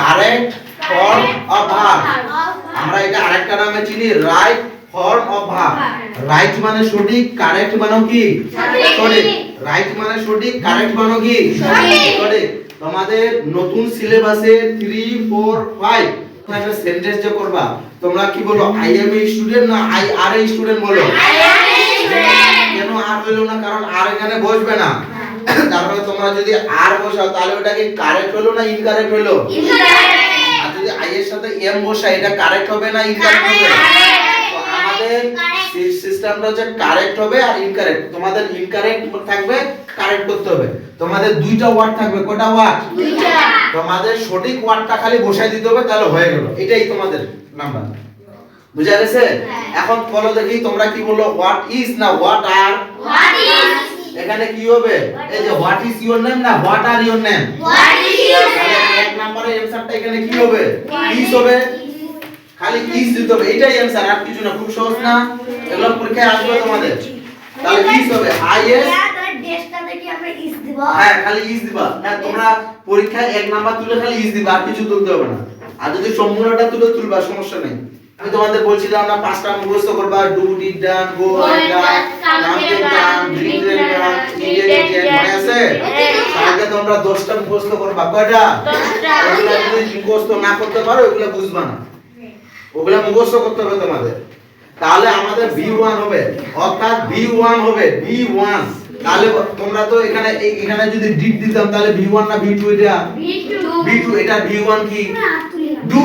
Correct form of verb আমরা এটা আরেকটা নামে চিনি right form of verb right মানে সঠিক কারেক্ট মানে কি? সঠিক। রাইট মানে সঠিক কারেক্ট মানে কি? সঠিক। সঠিক তোমাদের নতুন সিলেবাসে 3 4 5 একটা সেন্টেন্স যে করবা। তোমরা কি বলো আই এম এ স্টুডেন্ট না আই আর এ স্টুডেন্ট বলো? কেন আর হইল না? কারণ আর এখানে বসবে না। তারপরে তোমরা যদি আর বসাও তাহলে ওটা কি কারেক্ট হলো না ইনকারেক্ট হলো? আর যদি আই এর সাথে এম বসাই এটা কারেক্ট হবে না ইনকারেক্ট হবে? আমাদের সিস্টেমটা হচ্ছে কারেক্ট হবে আর ইনকারেক্ট তোমাদের ইনকারেক্ট থাকবে কারেক্ট করতে হবে। তোমাদের দুইটা ওয়ার্ড থাকবে কটা ওয়ার্ড তোমাদের সঠিক ওয়ার্ডটা খালি বসাই দিতে হবে তাহলে হয়ে গেল। এটাই তোমাদের নাম্বার বুঝা গেছে? এখন বলো দেখি তোমরা কি বলল হোয়াট ইজ না হোয়াট আর এখানে কি হবে? এই যে হোয়াট ইজ ইওর নেম না what are your name what is your name এক নম্বরের অ্যানসারটা এখানে কি হবে? ইজ হবে? খালি ইজ দিতে হবে। এটাই অ্যানসার আর কিছু না খুব সহজ না। এগুলো পরীক্ষায় আসবে তোমাদের। তাহলে ইজ হবে আই এস হ্যাঁ খালি ইজ দিবা। না তোমরা পরীক্ষায় এক নাম্বার তুলে খালি ইজ দিবা আর কিছু তুলতে হবে না। আর যদি সম্পূর্ণটা তুলে তুলবা সমস্যা নেই। আমি তোমাদের বলছিলাম না পাঁচটা মুখস্থ করবা ডু ডিড ডান গো ডান কাম তোমরা 10টা মুখস্থ করবা। কয়টা? ওগুলা যদি মুখস্থ না করতে পারো ওগুলা বুঝবা না। ওগুলা মুখস্থ করতে হবে তোমাদের। তাহলে আমাদের B1 হবে। অর্থাৎ B1 হবে B1 তাহলে তোমরা তো এখানে এখানে যদি ডিট দিতাম তাহলে B1 না B2 এটা? B2 এটা B1 কি? ডু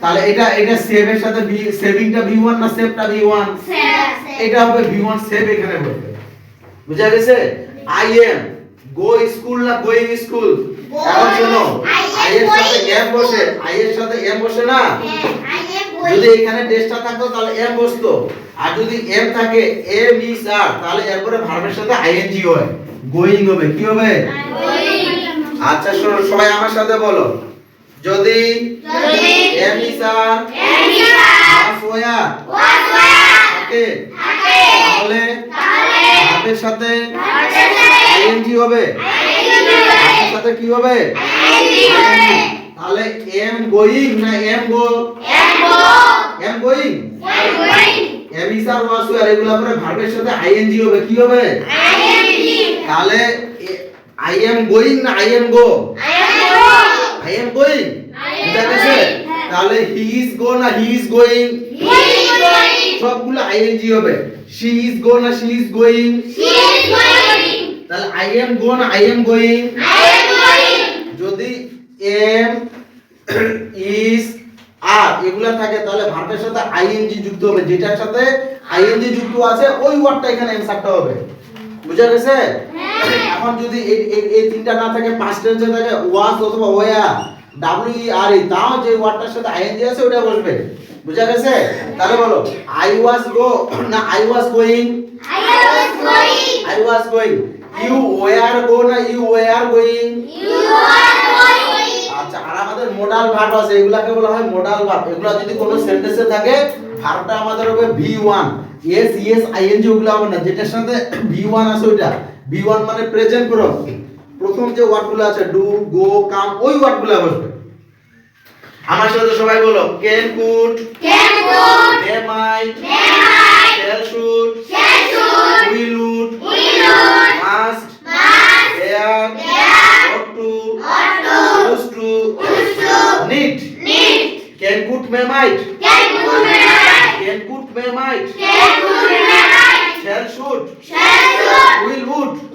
তাহলে এটা এটা সেভ এর সাথে বি- সেভিংটা B1 না সেভটা B1 এটা হবে বি ওয়ান সেভ এখানে বলবে বুঝা গেছে? আই এম গো স্কুল না গোইং স্কুল এখন শোনো আই এর সাথে এম বসে আই এর সাথে এম বসে না? যদি এখানে টেস্টটা থাকতো তাহলে এম বসতো। আর যদি এম থাকে এম ইজ আর তাহলে এরপরে ভার্বের সাথে আইএনজি হয়। গোইং হবে কি হবে? আচ্ছা শোনো সবাই আমার সাথে বলো। যদি যদি am is are is are was ওয়া থাকে। থাকে। তাহলে তাহলে ভার্বের সাথে ভার্বের সাথে আইএনজি হবে? সাথে কি হবে? তাহলে এম গোইং না am go am going am is are was ওয়া এগুলো পরে ভার্বের সাথে আইএনজি হবে কি হবে? ING তাহলে আই এম গোইং না I am go I am going am বুঝা গেছে তাহলে হি ইজ গো না হি ইজ going সবগুলো আইএনজি হবে। শি ইজ গো না শি ইজ is going তাহলে আই এম গো না আই এম going. যদি এম ইজ আর এগুলা থাকে তাহলে ভার্বের সাথে আইএনজি যুক্ত হবে। যেটার সাথে আইএনজি যুক্ত আছে ওই ওয়ার্ডটা এখানে অ্যানসারটা হবে। বুঝা গেছে? এখন যদি এই তিনটা না থাকে পাঁচ টেন্সে থাকে ওয়াজ অথবা ওয়া ডাব্লিউ আর ই তাও যে ওয়ার্ডটার সাথে আইএনজি আছে ওটা বসবে। বুঝা গেছে? তাহলে বলো আই ওয়াজ গো না I was going I was going. I was going you were go না ইউ ওয়ার going. আচ্ছা আর আমাদের মোডাল ভার্ব আছে এগুলাকে বলা হয় মোডাল ভার্ব এগুলা যদি কোনো সেন্টেন্সে থাকে ভার্বটা আমাদের হবে ভি1 ইয়েস ইয়েস আইএনজি ওগুলা হবে না। যেটার সাথে ভি1 আছে ওইটা। ভি1 মানে প্রেজেন্ট ফর্ম প্রথম যে ওয়ার্ডগুলো আছে ডু গো কাম ওই ওয়ার্ডগুলো বসবে আমার সাথে সবাই বলো can could Can good may might May I shall should Shall should will would Will would knit knit can good memite can good memite can good memite can good memite shall shoot. Shall shoot. Will would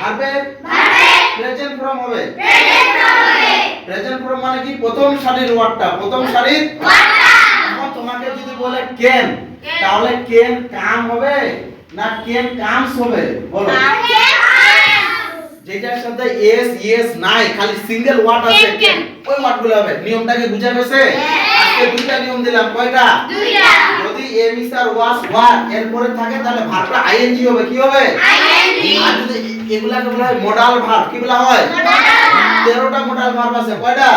ভার্বের present form হবে? Present হবে। Present form মানে কি? প্রথম সারির ওয়ার্ডটা। প্রথম সারির এখন তোমাকে যদি বলে কেন তাহলে কেন কাম হবে না কেন কামস হবে? বলো। যেটার সাথে এস ইয়েস নাই খালি সিঙ্গেল ওয়ার্ড আছে. ওই ওয়ার্ডগুলো হবে। নিয়মটাকে বুঝা গেছে? আজকে দুইটা নিয়ম দিলাম। কয়টা? দুইটা। M is R was were এরপরে থাকে তাহলে ভার্বটা আইএনজি হবে কি হবে? আর যদি এগুলাকে বলা হয় মডাল ভার্ব কি বলা হয়? তেরোটা মডাল ভার্ব আছে কয়টা?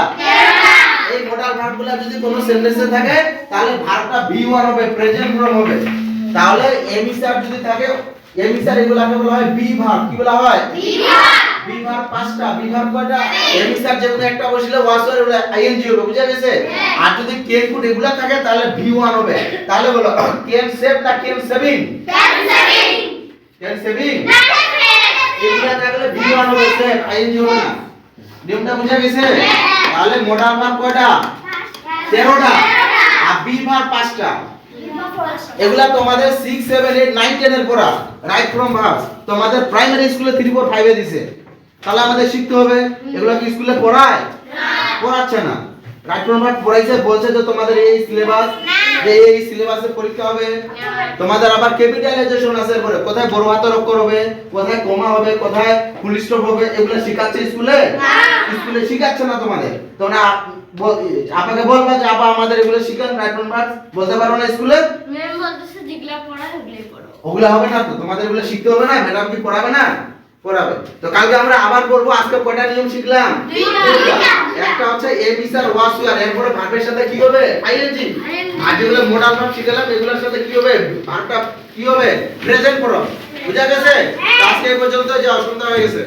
এই মডাল ভার্বগুলো যদি কোনো সেন্টেন্সে থাকে তাহলে ভার্বটা ভি ওয়ান হবে প্রেজেন্ট ফর্ম হবে। তাহলে এম ইস আর যদি থাকে এম ইস আর এগুলাকে বলা হয় বি ভার্ব কি বলা হয়? বি ভার্ব পাঁচটা বি ভার্ব কয়টা এম ইস আর একটা বসলে ওয়াস ওয়ার আইএনজি হবে বুঝা গেছে? আর যদি কেন কুড এগুলা থাকে তাহলে ভি ওয়ান হবে। তাহলে বলো কেন সেভ না কেন সেভিং কেন সেভিং এগুলা থাকলে ভি ওয়ান হবে সেভ আইএনজি হবে না। নিয়মটা বুঝা গেছে? তাহলে মডাল ভার্ব কয়টা? তেরোটা। আর বি ভার্ব পাঁচটা। এগুলা তোমাদের 6 7 8 9 10 এর পড়া। রাইট ফ্রম ভার্বস তোমাদের প্রাইমারি স্কুলে 3 4 5 এ দিছে। তাহলে আমাদের শিখতে হবে এগুলা কি স্কুলে পড়ায়? পড়াচ্ছে না। রাইট ফ্রম ভার্ব পড়াইছে বলছে যে তোমাদের এই সিলেবাস যে এই সিলেবাসে পরীক্ষা হবে। তোমাদের আবার ক্যাপিটালাইজেশন আছে পরে কোথায় বড় হাতের অক্ষর হবে কোথায় কমা হবে কোথায় ফুল স্টপ হবে এগুলা শেখাচ্ছে স্কুলে? স্কুলে শেখাচ্ছে না তোমাদের। তোমরা আপ- বল- আপাকে বলবা যে আপা আমাদের এগুলো শিখান রাইট ফ্রম ভার্বস বলতে পারো না স্কুলে? ম্যাম বলতেছে যেগুলা পড়া ওগুলাই পড়ো। ওগুলা হবে না তো তোমাদের এগুলো শিখতে হবে না ম্যাডাম কি পড়াবে না? পড়াবে। তো কালকে আমরা আবার বলব আজকে কয়টা নিয়ম শিখলাম। একটা হচ্ছে এ বি স্যার ওয়াস ইয়ার এরপরে ভার্বের সাথে কি হবে? আইএনজি আর যেগুলো মোডাল ভার্ব শিখলাম এগুলোর সাথে কি হবে? ভার্বটা কি হবে? প্রেজেন্ট ফর্ম বুঝা গেছে? আজকে এই পর্যন্ত যে অসুবিধা হয়ে গেছে।